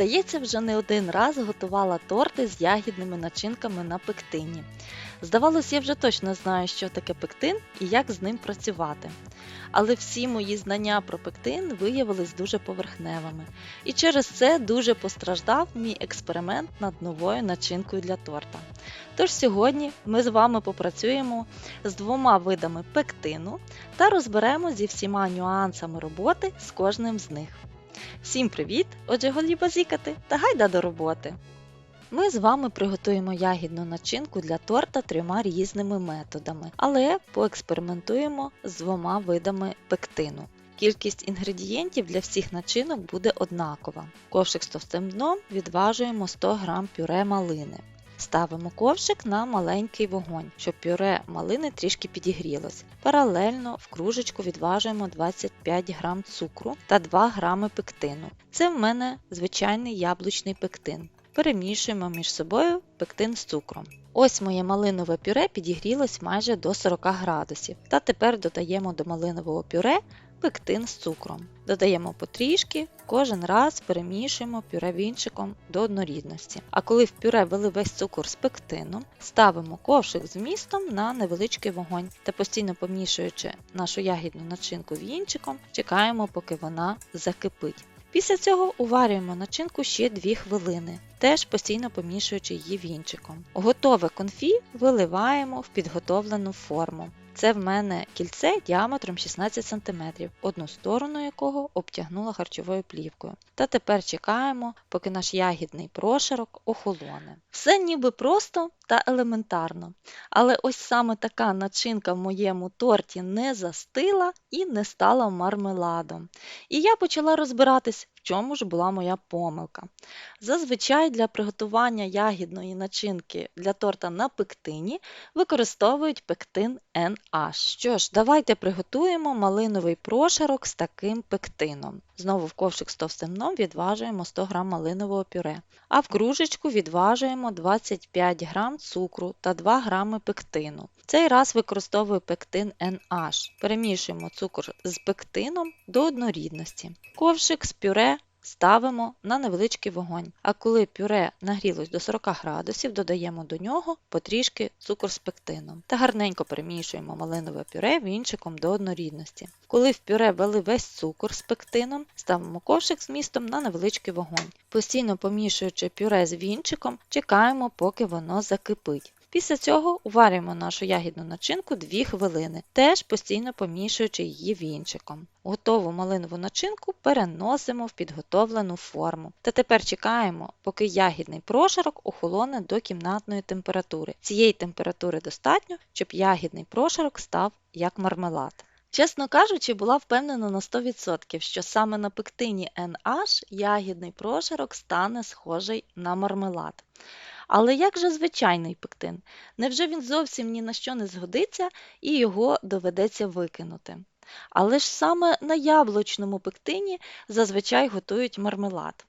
Здається, вже не один раз готувала торти з ягідними начинками на пектині. Здавалось, я вже точно знаю, що таке пектин і як з ним працювати. Але всі мої знання про пектин виявились дуже поверхневими, і через це дуже постраждав мій експеримент над новою начинкою для торта. Тож сьогодні ми з вами попрацюємо з двома видами пектину та розберемо зі всіма нюансами роботи з кожним з них. Всім привіт! Отже, голі базікати та гайда до роботи! Ми з вами приготуємо ягідну начинку для торта трьома різними методами, але поекспериментуємо з двома видами пектину. Кількість інгредієнтів для всіх начинок буде однакова. Ковшик з товстим дном відважуємо 100 г пюре малини. Ставимо ковшик на маленький вогонь, щоб пюре малини трішки підігрілось. Паралельно в кружечку відважуємо 25 г цукру та 2 г пектину. Це в мене звичайний яблучний пектин. Перемішуємо між собою пектин з цукром. Ось моє малинове пюре підігрілось майже до 40 градусів. Та тепер додаємо до малинового пюре пектин з цукром. Додаємо потрішки, кожен раз перемішуємо пюре вінчиком до однорідності. А коли в пюре вели весь цукор з пектином, ставимо ковшик з містом на невеличкий вогонь та постійно помішуючи нашу ягідну начинку вінчиком, чекаємо, поки вона закипить. Після цього уварюємо начинку ще 2 хвилини, теж постійно помішуючи її вінчиком. Готове конфі виливаємо в підготовлену форму. Це в мене кільце діаметром 16 см, одну сторону якого обтягнула харчовою плівкою. Та тепер чекаємо, поки наш ягідний прошарок охолоне. Все ніби просто та елементарно. Але ось саме така начинка в моєму торті не застила і не стала мармеладом. І я почала розбиратись, в чому ж була моя помилка. Зазвичай для приготування ягідної начинки для торта на пектині використовують пектин NH. Що ж, давайте приготуємо малиновий прошарок з таким пектином. Знову в ковшик з товстим дном відважуємо 100 г малинового пюре, а в кружечку відважуємо 25 г цукру та 2 г пектину. Цей раз використовую пектин NH. Перемішуємо цукор з пектином до однорідності. Ковшик з пюре ставимо на невеличкий вогонь. А коли пюре нагрілось до 40 градусів, додаємо до нього потрішки цукор з пектином та гарненько перемішуємо малинове пюре вінчиком до однорідності. Коли в пюре ввели весь цукор з пектином, ставимо ковшик з містом на невеличкий вогонь. Постійно помішуючи пюре з вінчиком, чекаємо, поки воно закипить. Після цього уварюємо нашу ягідну начинку 2 хвилини, теж постійно помішуючи її вінчиком. Готову малинову начинку переносимо в підготовлену форму. Та тепер чекаємо, поки ягідний прошарок охолоне до кімнатної температури. Цієї температури достатньо, щоб ягідний прошарок став як мармелад. Чесно кажучи, була впевнена на 100%, що саме на пектині NH ягідний прошарок стане схожий на мармелад. Але як же звичайний пектин? Невже він зовсім ні на що не згодиться і його доведеться викинути? Але ж саме на яблучному пектині зазвичай готують мармелад.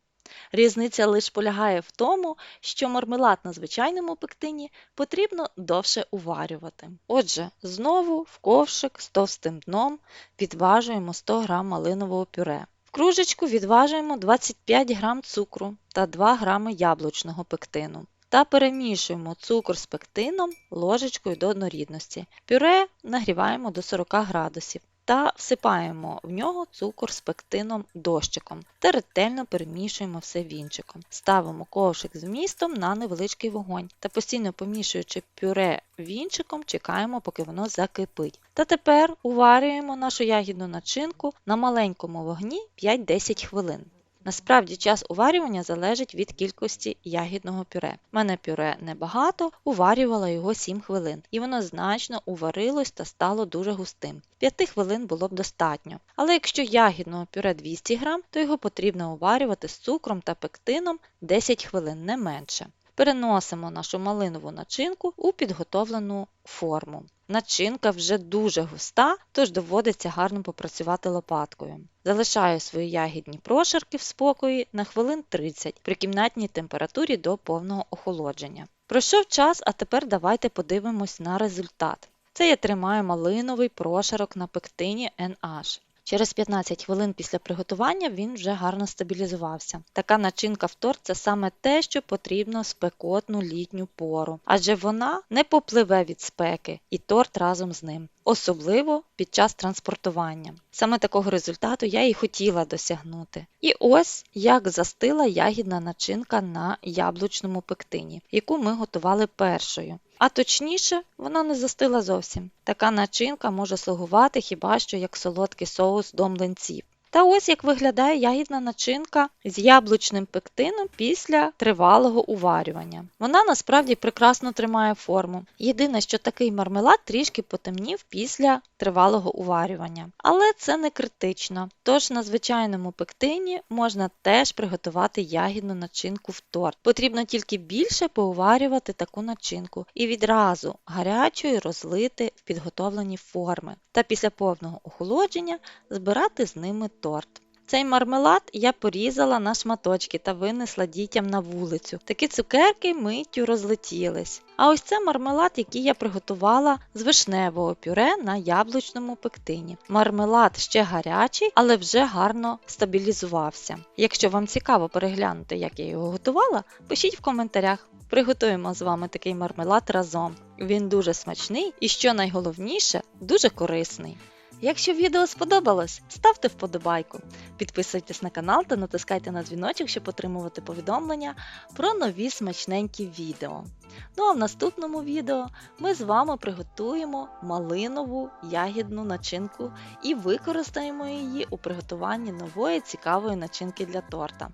Різниця лише полягає в тому, що мармелад на звичайному пектині потрібно довше уварювати. Отже, знову в ковшик з товстим дном відважуємо 100 г малинового пюре. В кружечку відважуємо 25 г цукру та 2 г яблучного пектину та перемішуємо цукор з пектином ложечкою до однорідності. Пюре нагріваємо до 40 градусів та всипаємо в нього цукор з пектином дощиком та ретельно перемішуємо все вінчиком. Ставимо ковшик з вмістом на невеличкий вогонь та постійно помішуючи пюре вінчиком, чекаємо, поки воно закипить. Та тепер уварюємо нашу ягідну начинку на маленькому вогні 5-10 хвилин. Насправді час уварювання залежить від кількості ягідного пюре. У мене пюре небагато, уварювала його 7 хвилин, і воно значно уварилось та стало дуже густим. 5 хвилин було б достатньо. Але якщо ягідного пюре 200 г, то його потрібно уварювати з цукром та пектином 10 хвилин не менше. Переносимо нашу малинову начинку у підготовлену форму. Начинка вже дуже густа, тож доводиться гарно попрацювати лопаткою. Залишаю свої ягідні прошарки в спокої на хвилин 30 при кімнатній температурі до повного охолодження. Пройшов час, а тепер давайте подивимось на результат. Це я тримаю малиновий прошарок на пектині NH. Через 15 хвилин після приготування він вже гарно стабілізувався. Така начинка в торт це саме те, що потрібно в спекотну літню пору, адже вона не попливе від спеки і торт разом з ним. Особливо під час транспортування. Саме такого результату я і хотіла досягнути. І ось як застила ягідна начинка на яблучному пектині, яку ми готували першою. А точніше, вона не застила зовсім. Така начинка може слугувати хіба що як солодкий соус до млинців. Та ось як виглядає ягідна начинка з яблучним пектином після тривалого уварювання. Вона насправді прекрасно тримає форму. Єдине, що такий мармелад трішки потемнів після тривалого уварювання. Але це не критично. Тож на звичайному пектині можна теж приготувати ягідну начинку в торт. Потрібно тільки більше поуварювати таку начинку і відразу гарячою розлити в підготовлені форми. Та після повного охолодження збирати з ними торт. Цей мармелад я порізала на шматочки та винесла дітям на вулицю. Такі цукерки миттю розлетілись. А ось це мармелад, який я приготувала з вишневого пюре на яблучному пектині. Мармелад ще гарячий, але вже гарно стабілізувався. Якщо вам цікаво переглянути, як я його готувала, пишіть в коментарях. Приготуємо з вами такий мармелад разом. Він дуже смачний і, що найголовніше, дуже корисний. Якщо відео сподобалось, ставте вподобайку, підписуйтесь на канал та натискайте на дзвіночок, щоб отримувати повідомлення про нові смачненькі відео. Ну а в наступному відео ми з вами приготуємо малинову ягідну начинку і використаємо її у приготуванні нової цікавої начинки для торта.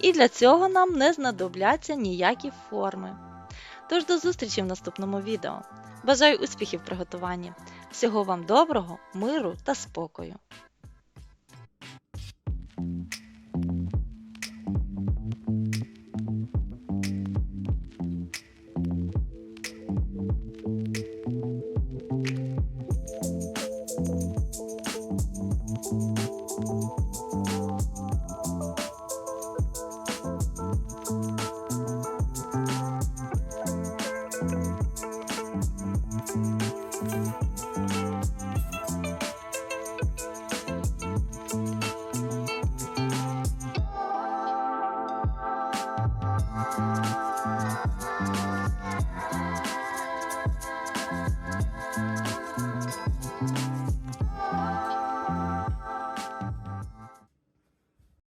І для цього нам не знадобляться ніякі форми. Тож до зустрічі в наступному відео. Бажаю успіхів в приготуванні! Всього вам доброго, миру та спокою!